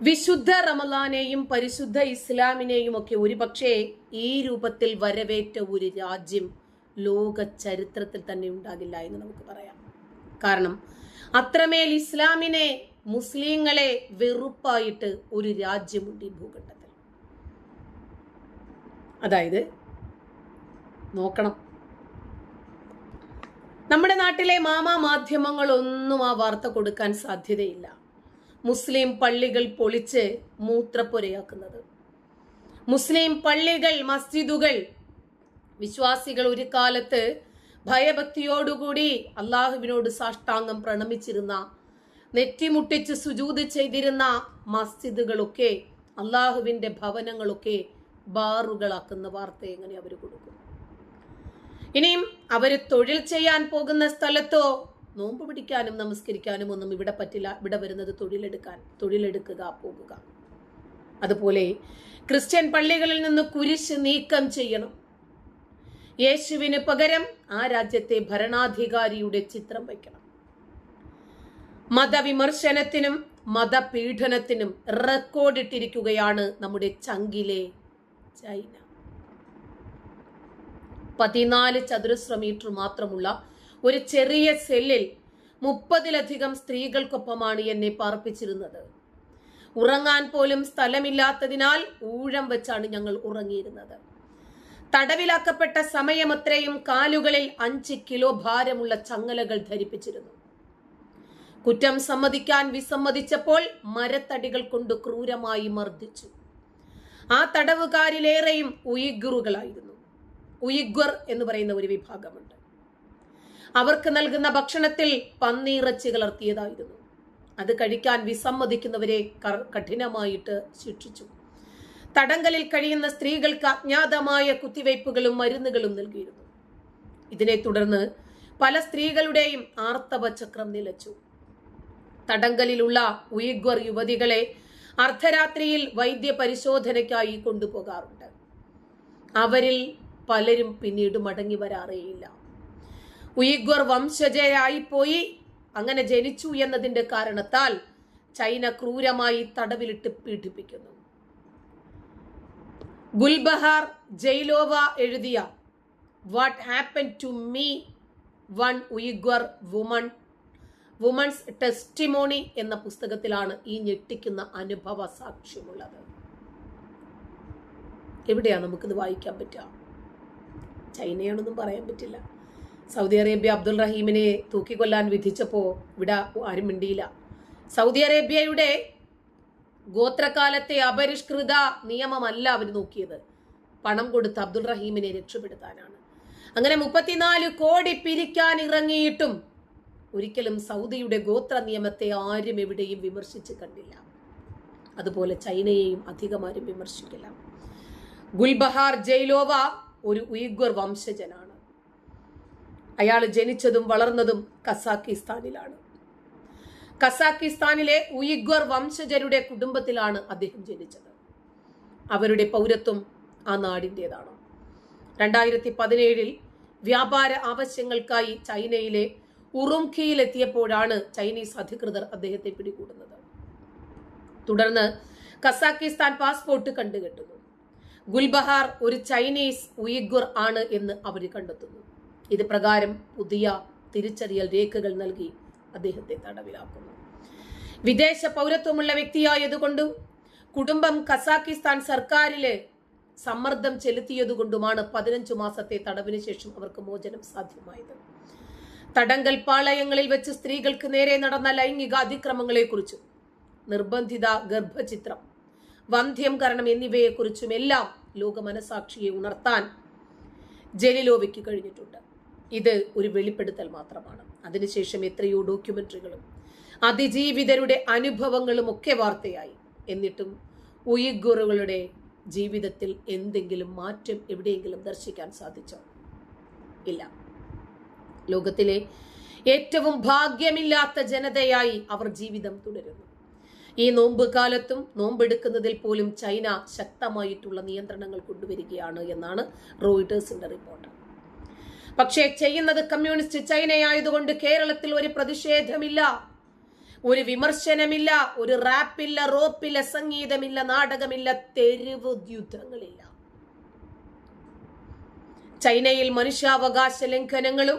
വിശുദ്ധ റമലാനെയും പരിശുദ്ധ ഇസ്ലാമിനെയും ഒക്കെ ഒരുപക്ഷെ ഈ രൂപത്തിൽ വരവേറ്റ ഒരു രാജ്യം ലോക ചരിത്രത്തിൽ തന്നെ ഉണ്ടാകില്ല എന്ന് നമുക്ക് പറയാം. കാരണം അത്രമേൽ ഇസ്ലാമിനെ മുസ്ലിങ്ങളെ വെറുപ്പായിട്ട് ഒരു രാജ്യമുണ്ട് ഈ ഭൂഖണ്ഡത്തിൽ. അതായത് നോക്കണം. നമ്മുടെ നാട്ടിലെ മാമാ മാധ്യമങ്ങളൊന്നും ആ വാർത്ത കൊടുക്കാൻ സാധ്യതയില്ല. മുസ്ലിം പള്ളികൾ പൊളിച്ച് മൂത്രപ്പുരയാക്കുന്നത് മുസ്ലിം പള്ളികൾ മസ്ജിദുകൾ വിശ്വാസികൾ ഒരു കാലത്ത് ഭയഭക്തിയോടുകൂടി അള്ളാഹുവിനോട് സാഷ്ടാംഗം പ്രണമിച്ചിരുന്ന നെറ്റിമുട്ടിച്ച് സുജൂത് ചെയ്തിരുന്ന മസ്ജിദുകളൊക്കെ അള്ളാഹുവിന്റെ ഭവനങ്ങളൊക്കെ ബാറുകളാക്കുന്ന വാർത്ത എങ്ങനെ അവർ കൊടുക്കും? ഇനിയും അവർ തൊഴിൽ ചെയ്യാൻ പോകുന്ന സ്ഥലത്തോ നോമ്പ് പിടിക്കാനും നമസ്കരിക്കാനും ഒന്നും ഇവിടെ പറ്റില്ല. ഇവിടെ വരുന്നത് തൊഴിലെടുക്കാൻ തൊഴിലെടുക്കുക പോകുക. അതുപോലെ ക്രിസ്ത്യൻ പള്ളികളിൽ നിന്ന് കുരിശ് നീക്കം ചെയ്യണം. യേശുവിന് പകരം ആ രാജ്യത്തെ ഭരണാധികാരിയുടെ ചിത്രം വയ്ക്കണം. മതവിമർശനത്തിനും മതപീഡനത്തിനും റെക്കോർഡിട്ടിരിക്കുകയാണ് നമ്മുടെ ചങ്കിലെ ചൈന. പതിനാല് ചതുരശ്ര മീറ്റർ മാത്രമുള്ള ഒരു ചെറിയ സെല്ലിൽ മുപ്പതിലധികം സ്ത്രീകൾക്കൊപ്പമാണ് എന്നെ പാർപ്പിച്ചിരുന്നത്. ഉറങ്ങാൻ പോലും സ്ഥലമില്ലാത്തതിനാൽ ഊഴം വെച്ചാണ് ഞങ്ങൾ ഉറങ്ങിയിരുന്നത്. തടവിലാക്കപ്പെട്ട സമയമത്രയും കാലുകളിൽ അഞ്ച് കിലോ ഭാരമുള്ള ചങ്ങലകൾ ധരിപ്പിച്ചിരുന്നു. കുറ്റം സമ്മതിക്കാൻ വിസമ്മതിച്ചപ്പോൾ മരത്തടികൾ കൊണ്ട് ക്രൂരമായി മർദ്ദിച്ചു. ആ തടവുകാരിലേറെയും ഉയിഗുറുകളായിരുന്നു. ഉയിഗ്വർ എന്ന് പറയുന്ന ഒരു വിഭാഗമുണ്ട്. അവർക്ക് നൽകുന്ന ഭക്ഷണത്തിൽ പന്നിയിറച്ചി കലർത്തിയതായിരുന്നു. അത് കഴിക്കാൻ വിസമ്മതിക്കുന്നവരെ കഠിനമായിട്ട് ശിക്ഷിച്ചു. തടങ്കലിൽ കഴിയുന്ന സ്ത്രീകൾക്ക് അജ്ഞാതമായ കുത്തിവയ്പ്പുകളും മരുന്നുകളും നൽകിയിരുന്നു. ഇതിനെ തുടർന്ന് പല സ്ത്രീകളുടെയും ആർത്തവ ചക്രം നിലച്ചു. തടങ്കലിലുള്ള ഉയിഗ്വർ യുവതികളെ അർദ്ധരാത്രിയിൽ വൈദ്യ പരിശോധനയ്ക്കായി കൊണ്ടുപോകാറുണ്ട്. അവരിൽ പലരും പിന്നീട് മടങ്ങി വരാറേയില്ല. ഉയിഗ്വർ വംശജയായിപ്പോയി പോയി. അങ്ങനെ ജനിച്ചു എന്നതിന്റെ കാരണത്താൽ ചൈന ക്രൂരമായി തടവിലിട്ട് പീഡിപ്പിക്കുന്നു. ഗുൽബഹാർ ജയിലോവ എഴുതിയ what happen to me one Uyghur woman women's testimony എന്ന പുസ്തകത്തിലാണ് ഈ ഞെട്ടിക്കുന്ന അനുഭവ സാക്ഷ്യമുള്ളത്. എവിടെയാണ് നമുക്കിത് വായിക്കാൻ പറ്റുക? ചൈനയാണെന്നും പറയാൻ പറ്റില്ല. സൗദി അറേബ്യ അബ്ദുൾ റഹീമിനെ തൂക്കിക്കൊല്ലാൻ വിധിച്ചപ്പോൾ ഇവിടെ ആരും മിണ്ടിയില്ല. സൗദി അറേബ്യയുടെ ഗോത്രകാലത്തെ അപരിഷ്കൃത നിയമമല്ല അവർ നോക്കിയത്. പണം കൊടുത്ത് അബ്ദുൾ റഹീമിനെ രക്ഷപ്പെടുത്താനാണ്. അങ്ങനെ മുപ്പത്തിനാല് കോടി പിരിക്കാൻ ഇറങ്ങിയിട്ടും ഒരിക്കലും സൗദിയുടെ ഗോത്ര നിയമത്തെ ആരും എവിടെയും വിമർശിച്ച് കണ്ടില്ല. അതുപോലെ ചൈനയെയും അധികമാരും വിമർശിക്കില്ല. ഗുൽബഹാർ ജയ്ലോവ ഒരു ഉയ്ഗർ വംശജനാണ്. അയാൾ ജനിച്ചതും വളർന്നതും കസാക്കിസ്ഥാനിലാണ്. കസാക്കിസ്ഥാനിലെ ഉയിഗ്വർ വംശജരുടെ കുടുംബത്തിലാണ് അദ്ദേഹം ജനിച്ചത്. അവരുടെ പൗരത്വം ആ നാടിന്റെതാണ് രണ്ടായിരത്തി പതിനേഴിൽ വ്യാപാര ആവശ്യങ്ങൾക്കായി ചൈനയിലെ ഉറുംഖിയിലെത്തിയപ്പോഴാണ് ചൈനീസ് അധികൃതർ അദ്ദേഹത്തെ പിടികൂടുന്നത്. തുടർന്ന് കസാക്കിസ്ഥാൻ പാസ്പോർട്ട് കണ്ടുകെട്ടുന്നു. ഗുൽബഹാർ ഒരു ചൈനീസ് ഉയിഗ്വർ ആണ് എന്ന് അവർ കണ്ടെത്തുന്നു. ഇത് പ്രകാരം പുതിയ തിരിച്ചറിയൽ രേഖകൾ നൽകി അദ്ദേഹത്തെ തടവിലാക്കുന്നു. വിദേശ പൗരത്വമുള്ള വ്യക്തിയായതുകൊണ്ട് കുടുംബം കസാക്കിസ്ഥാൻ സർക്കാരിൽ സമ്മർദ്ദം ചെലുത്തിയതുകൊണ്ടുമാണ് പതിനഞ്ചു മാസത്തെ തടവിന് ശേഷം അവർക്ക് മോചനം സാധ്യമായത്. തടങ്കൽ പാളയങ്ങളിൽ വെച്ച് സ്ത്രീകൾക്ക് നേരെ നടന്ന ലൈംഗിക അതിക്രമങ്ങളെക്കുറിച്ചും നിർബന്ധിത ഗർഭചിത്രം വന്ധ്യംകരണം എന്നിവയെക്കുറിച്ചും എല്ലാം ലോക മനസാക്ഷിയെ ഉണർത്താൻ ജലിലോവയ്ക്ക് കഴിഞ്ഞിട്ടുണ്ട്. ഇത് ഒരു വെളിപ്പെടുത്തൽ മാത്രമാണ്. അതിനുശേഷം എത്രയോ ഡോക്യുമെന്ററികളും അതിജീവിതരുടെ അനുഭവങ്ങളും ഒക്കെ വാർത്തയായി. എന്നിട്ടും ഉയിഗുറുകളുടെ ജീവിതത്തിൽ എന്തെങ്കിലും മാറ്റം എവിടെയെങ്കിലും ദർശിക്കാൻ സാധിച്ചോ? ഇല്ല. ലോകത്തിലെ ഏറ്റവും ഭാഗ്യമില്ലാത്ത ജനതയായി അവർ ജീവിതം തുടരുന്നു. ഈ നോമ്പ് കാലത്തും നോമ്പെടുക്കുന്നതിൽ പോലും ചൈന ശക്തമായിട്ടുള്ള നിയന്ത്രണങ്ങൾ കൊണ്ടുവരികയാണ് എന്നാണ് റോയിട്ടേഴ്സിന്റെ റിപ്പോർട്ട്. പക്ഷേ ചെയ്യുന്നത് കമ്മ്യൂണിസ്റ്റ് ചൈനയായതുകൊണ്ട് കേരളത്തിൽ ഒരു പ്രതിഷേധമില്ല. ഒരു വിമർശനമില്ല ഒരു റാപ്പില്ല റോപ്പില്ല സംഗീതമില്ല നാടകമില്ല തെരുവ് യുദ്ധങ്ങളില്ല ചൈനയിൽ മനുഷ്യാവകാശ ലംഘനങ്ങളും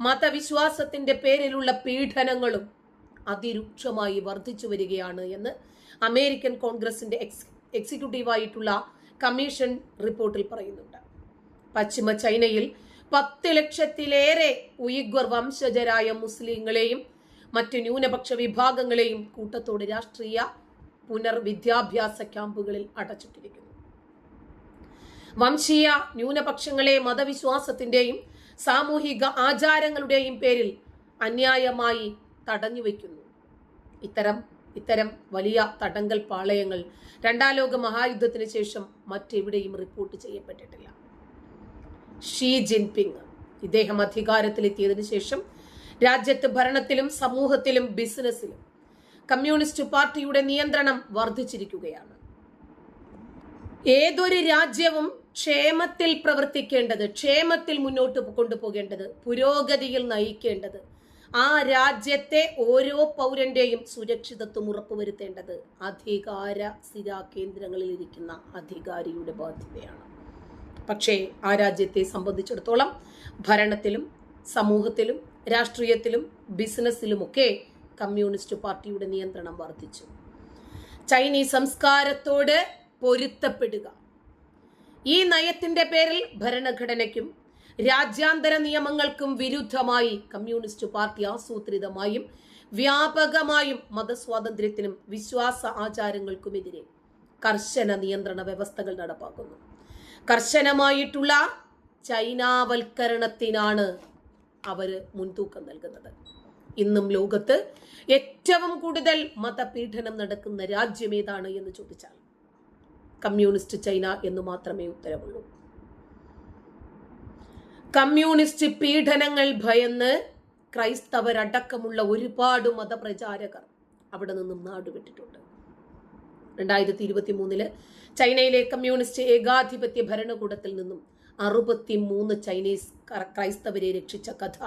മതവിശ്വാസത്തിന്റെ പേരിലുള്ള പീഡനങ്ങളും അതിരൂക്ഷമായി വർദ്ധിച്ചു വരികയാണ് എന്ന് അമേരിക്കൻ കോൺഗ്രസിന്റെ എക്സ് എക്സിക്യൂട്ടീവായിട്ടുള്ള കമ്മീഷൻ റിപ്പോർട്ടിൽ പറയുന്നുണ്ട്. പശ്ചിമ ചൈനയിൽ പത്ത് ലക്ഷത്തിലേറെ ഉയിഗ്വർ വംശജരായ മുസ്ലിങ്ങളെയും മറ്റു ന്യൂനപക്ഷ വിഭാഗങ്ങളെയും കൂട്ടത്തോട് രാഷ്ട്രീയ പുനർവിദ്യാഭ്യാസ ക്യാമ്പുകളിൽ അടച്ചിട്ടിരിക്കുന്നു. വംശീയ ന്യൂനപക്ഷങ്ങളെ മതവിശ്വാസത്തിന്റെയും സാമൂഹിക ആചാരങ്ങളുടെയും പേരിൽ അന്യായമായി തടഞ്ഞു വയ്ക്കുന്നു ഇത്തരം ഇത്തരം വലിയ തടങ്കൽ പാളയങ്ങൾ രണ്ടാം ലോക മഹായുദ്ധത്തിന് ശേഷം മറ്റെവിടെയും റിപ്പോർട്ട് ചെയ്യപ്പെട്ടിട്ടില്ല. Xi Jinping. ഇദ്ദേഹം അധികാരത്തിലെത്തിയതിനു ശേഷം രാജ്യത്ത് ഭരണത്തിലും സമൂഹത്തിലും ബിസിനസ്സിലും കമ്മ്യൂണിസ്റ്റ് പാർട്ടിയുടെ നിയന്ത്രണം വർദ്ധിച്ചിരിക്കുകയാണ്. ഏതൊരു രാജ്യവും ക്ഷേമത്തിൽ പ്രവർത്തിക്കേണ്ടത് ക്ഷേമത്തിൽ മുന്നോട്ട് കൊണ്ടുപോകേണ്ടത് പുരോഗതിയിൽ നയിക്കേണ്ടത് ആ രാജ്യത്തെ ഓരോ പൗരന്റെയും സുരക്ഷിതത്വം ഉറപ്പുവരുത്തേണ്ടത് അധികാര സ്ഥിരാ കേന്ദ്രങ്ങളിൽ ഇരിക്കുന്ന അധികാരിയുടെ ബാധ്യതയാണ്. പക്ഷേ ആ രാജ്യത്തെ സംബന്ധിച്ചിടത്തോളം ഭരണത്തിലും സമൂഹത്തിലും രാഷ്ട്രീയത്തിലും ബിസിനസ്സിലുമൊക്കെ കമ്മ്യൂണിസ്റ്റ് പാർട്ടിയുടെ നിയന്ത്രണം വർദ്ധിച്ചു. ചൈനീസ് സംസ്കാരത്തോട് പൊരുത്തപ്പെടുക. ഈ നയത്തിന്റെ പേരിൽ ഭരണഘടനയ്ക്കും രാജ്യാന്തര നിയമങ്ങൾക്കും വിരുദ്ധമായി കമ്മ്യൂണിസ്റ്റ് പാർട്ടി ആസൂത്രിതമായും വ്യാപകമായും മതസ്വാതന്ത്ര്യത്തിനും വിശ്വാസ ആചാരങ്ങൾക്കുമെതിരെ കർശന നിയന്ത്രണ വ്യവസ്ഥകൾ നടപ്പാക്കുന്നു. കർശനമായിട്ടുള്ള ചൈനാവൽക്കരണത്തിനാണ് അവർ മുൻതൂക്കം നൽകുന്നത്. ഇന്നും ലോകത്ത് ഏറ്റവും കൂടുതൽ മതപീഡനം നടക്കുന്ന രാജ്യം ഏതാണ് എന്ന് ചോദിച്ചാൽ കമ്മ്യൂണിസ്റ്റ് ചൈന എന്ന് മാത്രമേ ഉത്തരവുള്ളൂ കമ്മ്യൂണിസ്റ്റ് പീഡനങ്ങൾ ഭയന്ന് ക്രൈസ്തവരടക്കമുള്ള ഒരുപാട് മതപ്രചാരകർ അവിടെ നിന്നും നാടുവിട്ടിട്ടുണ്ട്. രണ്ടായിരത്തി ഇരുപത്തി മൂന്നിൽ ചൈനയിലെ കമ്മ്യൂണിസ്റ്റ് ഏകാധിപത്യ ഭരണകൂടത്തിൽ നിന്നും അറുപത്തി മൂന്ന് ചൈനീസ് ക്രൈസ്തവരെ രക്ഷിച്ച കഥ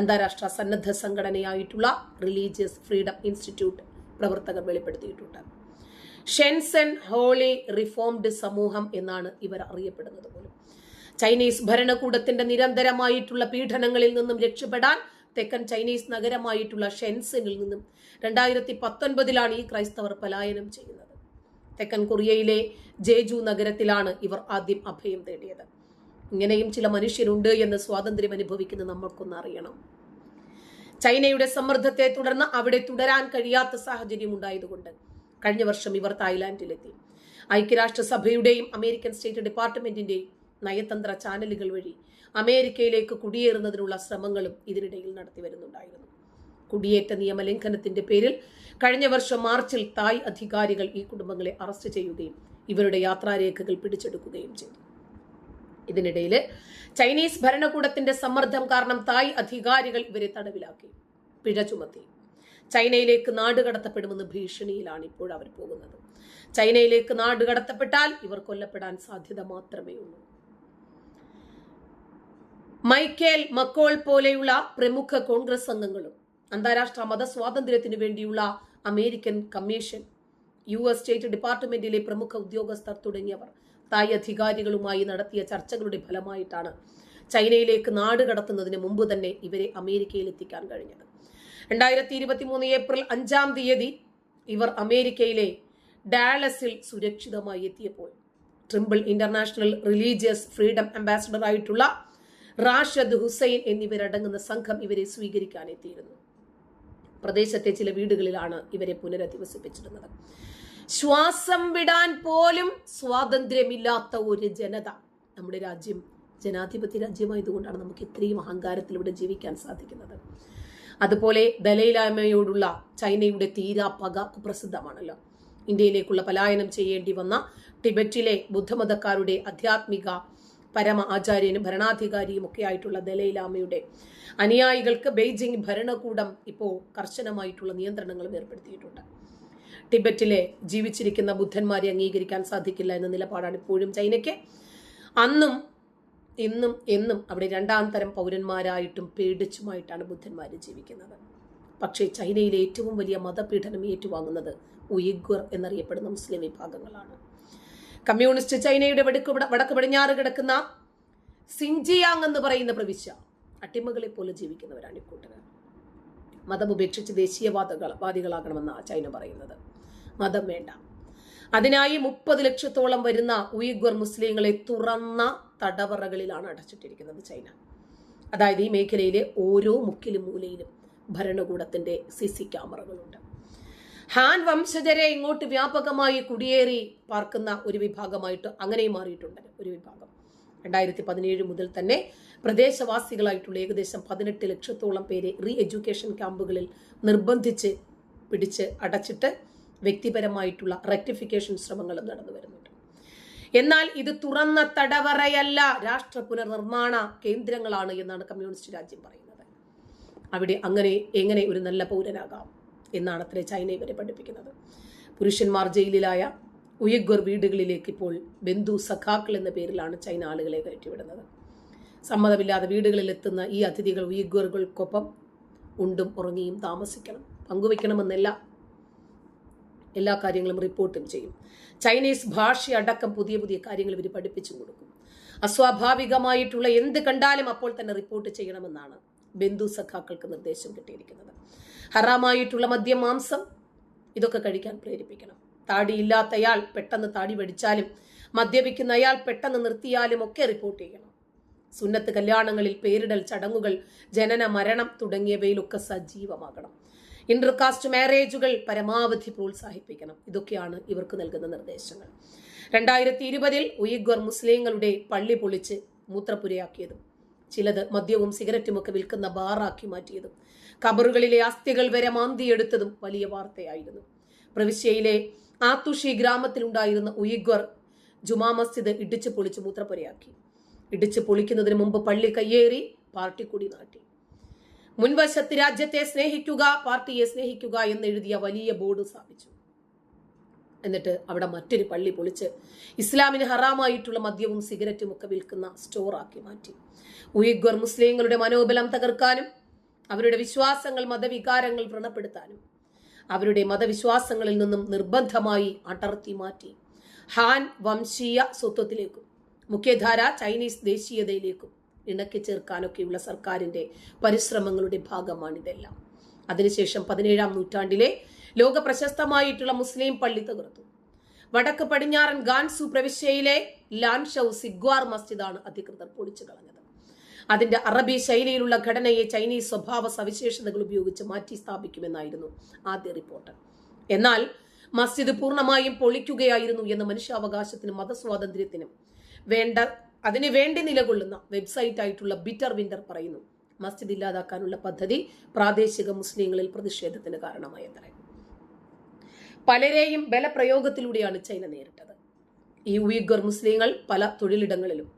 അന്താരാഷ്ട്ര സന്നദ്ധ സംഘടനയായിട്ടുള്ള റിലീജിയസ് ഫ്രീഡം ഇൻസ്റ്റിറ്റ്യൂട്ട് പ്രവർത്തകർ വെളിപ്പെടുത്തിയിട്ടുണ്ട്. ഷെൻസെൻ ഹോളി റിഫോംഡ് സമൂഹം എന്നാണ് ഇവർ അറിയപ്പെടുന്നത് പോലും. ചൈനീസ് ഭരണകൂടത്തിന്റെ നിരന്തരമായിട്ടുള്ള പീഡനങ്ങളിൽ നിന്നും രക്ഷപ്പെടാൻ തെക്കൻ ചൈനീസ് നഗരമായിട്ടുള്ള ഷെൻസനിൽ നിന്നും രണ്ടായിരത്തി പത്തൊൻപതിലാണ് ഈ ക്രൈസ്തവർ പലായനം ചെയ്യുന്നത്. തെക്കൻ കൊറിയയിലെ ജേജു നഗരത്തിലാണ് ഇവർ ആദ്യം അഭയം തേടിയത്. ഇങ്ങനെയും ചില മനുഷ്യരുണ്ട് എന്ന് സ്വാതന്ത്ര്യം അനുഭവിക്കുന്ന നമ്മൾക്കൊന്ന് അറിയണം. ചൈനയുടെ സമ്മർദ്ദത്തെ തുടർന്ന് അവിടെ തുടരാൻ കഴിയാത്ത സാഹചര്യം ഉണ്ടായതുകൊണ്ട് കഴിഞ്ഞ വർഷം ഇവർ തായ്ലാന്റിലെത്തി ഐക്യരാഷ്ട്രസഭയുടെയും അമേരിക്കൻ സ്റ്റേറ്റ് ഡിപ്പാർട്ട്മെന്റിന്റെയും നയതന്ത്ര ചാനലുകൾ വഴി അമേരിക്കയിലേക്ക് കുടിയേറുന്നതിനുള്ള ശ്രമങ്ങളും ഇതിനിടയിൽ നടത്തി വരുന്നുണ്ടായിരുന്നു കുടിയേറ്റ നിയമലംഘനത്തിന്റെ പേരിൽ കഴിഞ്ഞ വർഷം മാർച്ചിൽ തായ് അധികാരികൾ ഈ കുടുംബങ്ങളെ അറസ്റ്റ് ചെയ്യുകയും ഇവരുടെ യാത്രാരേഖകൾ പിടിച്ചെടുക്കുകയും ചെയ്തു. ഇതിനിടയിൽ ചൈനീസ് ഭരണകൂടത്തിന്റെ സമ്മർദ്ദം കാരണം തായ് അധികാരികൾ ഇവരെ തടവിലാക്കി പിഴ ചുമത്തി. ചൈനയിലേക്ക് നാടുകടത്തപ്പെടുമെന്ന് ഭീഷണിയിലാണ് ഇപ്പോൾ അവർ പോകുന്നത്. ചൈനയിലേക്ക് നാടുകടത്തപ്പെട്ടാൽ ഇവർ കൊല്ലപ്പെടാൻ സാധ്യത മാത്രമേ ഉള്ളൂ. മൈക്കേൽ മക്കോൾ പോലെയുള്ള പ്രമുഖ കോൺഗ്രസ് അംഗങ്ങളും അന്താരാഷ്ട്ര മതസ്വാതന്ത്ര്യത്തിനു വേണ്ടിയുള്ള American commission U S state ഡിപ്പാർട്ട്മെന്റിലെ പ്രമുഖ ഉദ്യോഗസ്ഥർ തുടങ്ങിയവർ തായ് അധികാരികളുമായി നടത്തിയ ചർച്ചകളുടെ ഫലമായിട്ടാണ് ചൈനയിലേക്ക് നാട് കടത്തുന്നതിന് മുമ്പ് തന്നെ ഇവരെ അമേരിക്കയിൽ എത്തിക്കാൻ കഴിഞ്ഞത്. രണ്ടായിരത്തി ഇരുപത്തി മൂന്ന് ഏപ്രിൽ അഞ്ചാം തീയതി ഇവർ അമേരിക്കയിലെ ഡാലസിൽ സുരക്ഷിതമായി എത്തിയപ്പോൾ Trimble international religious freedom ambassador ആയിട്ടുള്ള റാഷദ് ഹുസൈൻ എന്നിവരടങ്ങുന്ന സംഘം ഇവരെ സ്വീകരിക്കാൻ എത്തിയിരുന്നു. പ്രദേശത്തെ ചില വീടുകളിലാണ് ഇവരെ പുനരധിവസിപ്പിച്ചിരുന്നത്. ശ്വാസം വിടാൻ പോലും സ്വാതന്ത്ര്യമില്ലാത്ത ഒരു ജനത നമ്മുടെ രാജ്യം ജനാധിപത്യ രാജ്യമായതുകൊണ്ടാണ് നമുക്ക് ഇത്രയും അഹങ്കാരത്തിൽ ഇവിടെ ജീവിക്കാൻ സാധിക്കുന്നത്. അതുപോലെ ദലൈലാമയോടുള്ള ചൈനയുടെ തീരാ പക കുപ്രസിദ്ധമാണല്ലോ. ഇന്ത്യയിലേക്കുള്ള പലായനം ചെയ്യേണ്ടി വന്ന ടിബറ്റിലെ ബുദ്ധമതക്കാരുടെ ആധ്യാത്മിക പരമ ആചാര്യനും ഭരണാധികാരിയും ഒക്കെ ആയിട്ടുള്ള ദലൈലാമയുടെ അനുയായികൾക്ക് ബെയ്ജിംഗ് ഭരണകൂടം ഇപ്പോൾ കർശനമായിട്ടുള്ള നിയന്ത്രണങ്ങളും ഏർപ്പെടുത്തിയിട്ടുണ്ട്. ടിബറ്റിലെ ജീവിച്ചിരിക്കുന്ന ബുദ്ധന്മാരെ അംഗീകരിക്കാൻ സാധിക്കില്ല എന്ന നിലപാടാണ് ഇപ്പോഴും ചൈനയ്ക്ക്. അന്നും ഇന്നും എന്നും അവിടെ രണ്ടാം തരം പൗരന്മാരായിട്ടും പേടിച്ചുമായിട്ടാണ് ബുദ്ധന്മാർ ജീവിക്കുന്നത്. പക്ഷേ ചൈനയിലെ ഏറ്റവും വലിയ മതപീഠനം ഏറ്റുവാങ്ങുന്നത് ഉയിഗ്വർ എന്നറിയപ്പെടുന്ന മുസ്ലിം വിഭാഗങ്ങളാണ്. കമ്മ്യൂണിസ്റ്റ് ചൈനയുടെ വടക്ക് വടക്ക് പടിഞ്ഞാറ് കിടക്കുന്ന സിൻജിയാങ് എന്ന് പറയുന്ന പ്രവിശ്യ അട്ടിമകളെ പോലെ ജീവിക്കുന്നവരാണ് ഇക്കൂട്ടർ മതം ഉപേക്ഷിച്ച് ദേശീയവാദകൾ വാദികളാകണമെന്നാണ് ചൈന പറയുന്നത്. മതം വേണ്ട. അതിനായി മുപ്പത് ലക്ഷത്തോളം വരുന്ന ഉയിഗ്വർ മുസ്ലിങ്ങളെ തുറന്ന തടവറകളിലാണ് അടച്ചിട്ടിരിക്കുന്നത് ചൈന. അതായത് ഈ മേഖലയിലെ ഓരോ മുക്കിലും മൂലയിലും ഭരണകൂടത്തിന്റെ സി സി ക്യാമറകളുണ്ട്. ഹാൻ വംശജരെ ഇങ്ങോട്ട് വ്യാപകമായി കുടിയേറി പാർക്കുന്ന ഒരു വിഭാഗമായിട്ട് അങ്ങനെയും മാറിയിട്ടുണ്ട്. ഒരു വിഭാഗം. രണ്ടായിരത്തി പതിനേഴ് മുതൽ തന്നെ പ്രദേശവാസികളായിട്ടുള്ള ഏകദേശം പതിനെട്ട് ലക്ഷത്തോളം പേരെ റീ എഡ്യൂക്കേഷൻ ക്യാമ്പുകളിൽ നിർബന്ധിച്ച് പിടിച്ച് അടച്ചിട്ട് വ്യക്തിപരമായിട്ടുള്ള റെക്ടിഫിക്കേഷൻ ശ്രമങ്ങളും നടന്നു വരുന്നുണ്ട്. എന്നാൽ ഇത് തുറന്ന തടവറയല്ല രാഷ്ട്ര പുനർനിർമ്മാണ കേന്ദ്രങ്ങളാണ് എന്നാണ് കമ്മ്യൂണിസ്റ്റ് രാജ്യം പറയുന്നത്. അവിടെ അങ്ങനെ എങ്ങനെ ഒരു നല്ല പൗരനാകാം? എന്നാണ് അത്ര ചൈന ഇവരെ പഠിപ്പിക്കുന്നത്. പുരുഷന്മാർ ജയിലിലായ ഉയഗ്വർ വീടുകളിലേക്ക് ഇപ്പോൾ ബന്ധു സഖാക്കൾ എന്ന പേരിലാണ് ചൈന ആളുകളെ കയറ്റിവിടുന്നത്. സമ്മതമില്ലാതെ വീടുകളിൽ എത്തുന്ന ഈ അതിഥികൾ ഉയഗ്വറുകൾക്കൊപ്പം ഉണ്ടും ഉറങ്ങിയും താമസിക്കണം പങ്കുവയ്ക്കണമെന്നല്ല എല്ലാ കാര്യങ്ങളും റിപ്പോർട്ടും ചെയ്യും. ചൈനീസ് ഭാഷ അടക്കം പുതിയ പുതിയ കാര്യങ്ങൾ ഇവർ പഠിപ്പിച്ചു കൊടുക്കും. അസ്വാഭാവികമായിട്ടുള്ള എന്ത് കണ്ടാലും അപ്പോൾ തന്നെ റിപ്പോർട്ട് ചെയ്യണമെന്നാണ് ബന്ധു സഖാക്കൾക്ക് നിർദ്ദേശം കിട്ടിയിരിക്കുന്നത്. ഹറാമായിട്ടുള്ള മദ്യം മാംസം ഇതൊക്കെ കഴിക്കാൻ പ്രേരിപ്പിക്കണം. താടിയില്ലാത്തയാൾ പെട്ടെന്ന് താടി പഠിച്ചാലും മദ്യപിക്കുന്ന അയാൾ പെട്ടെന്ന് നിർത്തിയാലും ഒക്കെ റിപ്പോർട്ട് ചെയ്യണം. സുന്നത്ത് കല്യാണങ്ങളിൽ പേരിടൽ ചടങ്ങുകൾ ജനന മരണം തുടങ്ങിയവയിലൊക്കെ സജീവമാകണം. ഇന്റർകാസ്റ്റ് മാരേജുകൾ പരമാവധി പ്രോത്സാഹിപ്പിക്കണം. ഇതൊക്കെയാണ് ഇവർക്ക് നൽകുന്ന നിർദ്ദേശങ്ങൾ. രണ്ടായിരത്തി ഇരുപതിൽ ഉയിഗ്വർ മുസ്ലിങ്ങളുടെ പള്ളി പൊളിച്ച് മൂത്രപ്പുരയാക്കിയതും ചിലത് മദ്യവും സിഗരറ്റുമൊക്കെ വിൽക്കുന്ന ബാറാക്കി മാറ്റിയതും കബറുകളിലെ അസ്ഥികൾ വരെ മാന്തിയെടുത്തതും വലിയ വാർത്തയായിരുന്നു. പ്രവിശ്യയിലെ ആത്തുഷി ഗ്രാമത്തിലുണ്ടായിരുന്ന ഉയിഗ്വർ ജുമാ മസ്ജിദ് ഇടിച്ചു പൊളിച്ച് മൂത്രപ്പുരയാക്കി. ഇടിച്ചു പൊളിക്കുന്നതിന് മുമ്പ് പള്ളി കയ്യേറി പാർട്ടി കൂടി നാട്ടി. മുൻവശത്ത് രാജ്യത്തെ സ്നേഹിക്കുക പാർട്ടിയെ സ്നേഹിക്കുക എന്നെഴുതിയ വലിയ ബോർഡ് സ്ഥാപിച്ചു. എന്നിട്ട് അവിടെ മറ്റൊരു പള്ളി പൊളിച്ച് ഇസ്ലാമിന് ഹറാമായിട്ടുള്ള മദ്യവും സിഗരറ്റും ഒക്കെ വിൽക്കുന്ന സ്റ്റോറാക്കി മാറ്റി. ഉയിഗ്വർ മുസ്ലിങ്ങളുടെ മനോബലം തകർക്കാനും അവരുടെ വിശ്വാസങ്ങൾ മതവികാരങ്ങൾ വ്രണപ്പെടുത്താനും അവരുടെ മതവിശ്വാസങ്ങളിൽ നിന്നും നിർബന്ധമായി അടർത്തി മാറ്റി. ഹാൻ വംശീയ സ്വത്വത്തിലേക്കും മുഖ്യധാര ചൈനീസ് ദേശീയതയിലേക്കും ഇണക്കി ചേർക്കാനൊക്കെയുള്ള സർക്കാരിന്റെ പരിശ്രമങ്ങളുടെ ഭാഗമാണിതെല്ലാം. അതിനുശേഷം പതിനേഴാം നൂറ്റാണ്ടിലെ ലോക പ്രശസ്തമായിട്ടുള്ള മുസ്ലിം പള്ളി തകർത്തു വടക്ക് പടിഞ്ഞാറൻ ഗാൻസു പ്രവിശ്യയിലെ ലാൻഷൌ സിഗ്വാർ മസ്ജിദാണ് അധികൃതർ പൊളിച്ചു കളഞ്ഞത്. അതിന്റെ അറബി ശൈലിയിലുള്ള ഘടനയെ ചൈനീസ് സ്വഭാവ സവിശേഷതകൾ ഉപയോഗിച്ച് മാറ്റി സ്ഥാപിക്കുമെന്നായിരുന്നു ആദ്യ റിപ്പോർട്ട്. എന്നാൽ മസ്ജിദ് പൂർണമായും പൊളിക്കുകയായിരുന്നു എന്ന് മനുഷ്യാവകാശത്തിനും മതസ്വാതന്ത്ര്യത്തിനും വേണ്ട അതിനു വേണ്ടി നിലകൊള്ളുന്ന വെബ്സൈറ്റ് ആയിട്ടുള്ള ബിറ്റർ വിന്റർ പറയുന്നു മസ്ജിദ് ഇല്ലാതാക്കാനുള്ള പദ്ധതി പ്രാദേശിക മുസ്ലിങ്ങളിൽ പ്രതിഷേധത്തിന് കാരണമായത്രേ പലരെയും ബലപ്രയോഗത്തിലൂടെയാണ് ചൈന നേരിട്ടത്. ഈ ഉയഗർ മുസ്ലിങ്ങൾ പല തൊഴിലിടങ്ങളിലും.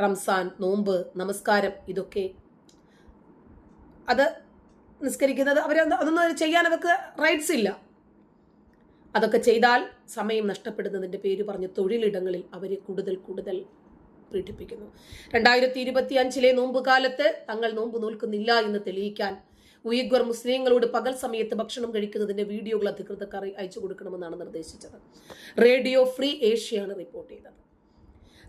റംസാൻ നോമ്പ് നമസ്കാരം ഇതൊക്കെ. അത് നിസ്കരിക്കുന്നത് അവർ അതൊന്നും ചെയ്യാൻ അവർക്ക് റൈറ്റ്സ് ഇല്ല. അതൊക്കെ ചെയ്താൽ സമയം നഷ്ടപ്പെടുന്നതിന്റെ പേര് പറഞ്ഞ് തൊഴിലിടങ്ങളിൽ അവരെ കൂടുതൽ കൂടുതൽ പീഡിപ്പിക്കുന്നു. രണ്ടായിരത്തി ഇരുപത്തി അഞ്ചിലെ നോമ്പുകാലത്ത് തങ്ങൾ നോമ്പ് നോൽക്കുന്നില്ല എന്ന് തെളിയിക്കാൻ ഉയിഗ്വർ മുസ്ലിങ്ങളോട് പകൽ സമയത്ത് ഭക്ഷണം കഴിക്കുന്നതിന്റെ വീഡിയോകൾ അധികൃതർക്ക് അയച്ചു കൊടുക്കണമെന്നാണ് നിർദ്ദേശിച്ചത്. റേഡിയോ ഫ്രീ ഏഷ്യയാണ് റിപ്പോർട്ട് ചെയ്തത്.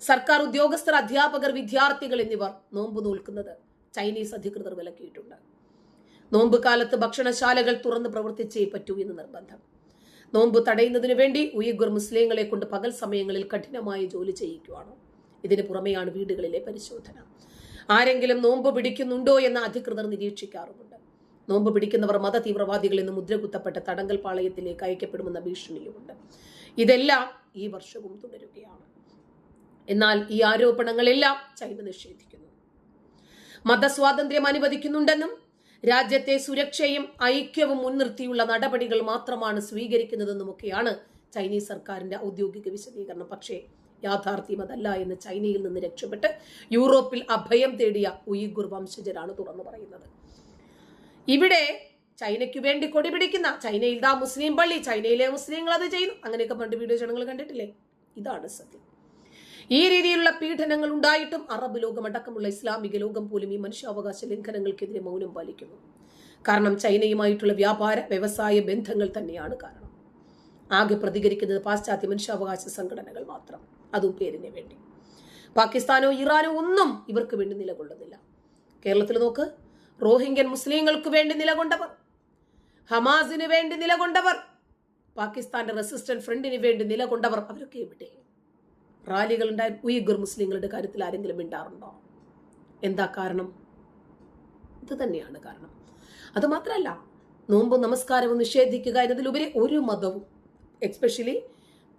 സർക്കാർ ഉദ്യോഗസ്ഥർ അധ്യാപകർ വിദ്യാർത്ഥികൾ എന്നിവർ നോമ്പ് നോൽക്കുന്നത് ചൈനീസ് അധികൃതർ വിലക്കിയിട്ടുണ്ട്. നോമ്പ് കാലത്ത് ഭക്ഷണശാലകൾ തുറന്ന് പ്രവർത്തിച്ചേ പറ്റൂ എന്ന് നിർബന്ധം. നോമ്പ് തടയുന്നതിനു വേണ്ടി ഉയഗ്വർ മുസ്ലിങ്ങളെ കൊണ്ട് പകൽ സമയങ്ങളിൽ കഠിനമായി ജോലി ചെയ്യിക്കുവാണ്. ഇതിന് പുറമെയാണ് വീടുകളിലെ പരിശോധന. ആരെങ്കിലും നോമ്പ് പിടിക്കുന്നുണ്ടോ എന്ന് അധികൃതർ നിരീക്ഷിക്കാറുമുണ്ട്. നോമ്പ് പിടിക്കുന്നവർ മത തീവ്രവാദികളിൽ നിന്ന് മുദ്രകുത്തപ്പെട്ട തടങ്കൽ പാളയത്തിലേക്ക് അയക്കപ്പെടുമെന്ന ഭീഷണിയുമുണ്ട്. ഇതെല്ലാം ഈ വർഷവും തുടരുകയാണ്. എന്നാൽ ഈ ആരോപണങ്ങളെല്ലാം ചൈന നിഷേധിക്കുന്നു. മതസ്വാതന്ത്ര്യം അനുവദിക്കുന്നുണ്ടെന്നും രാജ്യത്തെ സുരക്ഷയും ഐക്യവും മുൻനിർത്തിയുള്ള നടപടികൾ മാത്രമാണ് സ്വീകരിക്കുന്നതെന്നുമൊക്കെയാണ് ചൈനീസ് സർക്കാരിന്റെ ഔദ്യോഗിക വിശദീകരണം. പക്ഷേ യാഥാർത്ഥ്യം അതല്ല എന്ന് ചൈനയിൽ നിന്ന് രക്ഷപ്പെട്ട് യൂറോപ്പിൽ അഭയം തേടിയ ഉയിഗുർ വംശജരാണ് തുറന്നു പറയുന്നത്. ഇവിടെ ചൈനയ്ക്ക് വേണ്ടി കൊടി പിടിക്കുന്ന ചൈനയിൽ ദാ മുസ്ലിം പള്ളി ചൈനയിലെ മുസ്ലിങ്ങൾ അത് ചെയ്യുന്നു. അങ്ങനെയൊക്കെ പണ്ട് വീഡിയോ ചടങ്ങുകൾ കണ്ടിട്ടില്ലേ? ഇതാണ് സത്യം. ഈ രീതിയിലുള്ള പീഡനങ്ങൾ ഉണ്ടായിട്ടും അറബ് ലോകം അടക്കമുള്ള ഇസ്ലാമിക ലോകം പോലും ഈ മനുഷ്യാവകാശ ലംഘനങ്ങൾക്കെതിരെ മൗനം പാലിക്കുന്നു. കാരണം ചൈനയുമായിട്ടുള്ള വ്യാപാര വ്യവസായ ബന്ധങ്ങൾ തന്നെയാണ് കാരണം. ആകെ പ്രതികരിക്കുന്നത് പാശ്ചാത്യ മനുഷ്യാവകാശ സംഘടനകൾ മാത്രം. അതും പേരിന് വേണ്ടി. പാകിസ്ഥാനോ ഇറാനോ ഒന്നും ഇവർക്ക് വേണ്ടി നിലകൊള്ളുന്നില്ല. കേരളത്തിൽ നോക്ക് റോഹിംഗ്യൻ മുസ്ലിങ്ങൾക്ക് വേണ്ടി നിലകൊണ്ടവർ ഹമാസിന് വേണ്ടി നിലകൊണ്ടവർ പാകിസ്ഥാന്റെ റെസിസ്റ്റന്റ് ഫ്രണ്ടിന് വേണ്ടി നിലകൊണ്ടവർ അവരൊക്കെ എവിടെ? റാലികൾ ഉണ്ടായ ഉയഗുർ മുസ്ലിങ്ങളുടെ കാര്യത്തിൽ ആരെങ്കിലും മിണ്ടാറുണ്ടോ? എന്താ കാരണം? ഇത് തന്നെയാണ് കാരണം. അതുമാത്രമല്ല നോമ്പും നമസ്കാരവും നിഷേധിക്കുക എന്നതിലുപരി ഒരു മതവും എക്സ്പെഷ്യലി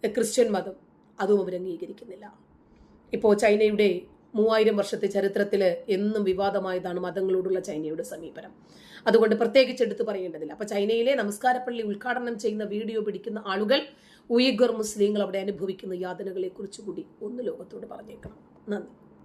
ക്രിസ്ത്യൻ മതം അതും അവർ അംഗീകരിക്കുന്നില്ല. ഇപ്പോൾ ചൈനയുടെ മൂവായിരം വർഷത്തെ ചരിത്രത്തിൽ എന്നും വിവാദമായതാണ് മതങ്ങളോടുള്ള ചൈനയുടെ സമീപനം. അതുകൊണ്ട് പ്രത്യേകിച്ച് എടുത്തു പറയേണ്ടതില്ല. അപ്പൊ ചൈനയിലെ നമസ്കാരപ്പള്ളി ഉദ്ഘാടനം ചെയ്യുന്ന വീഡിയോ പിടിക്കുന്ന ആളുകൾ ഉയിഗർ മുസ്ലിങ്ങൾ അവിടെ അനുഭവിക്കുന്ന യാതനകളെ കുറിച്ചുകൂടി ഒന്ന് ലോകത്തോട് പറഞ്ഞേക്കണം. നന്ദി.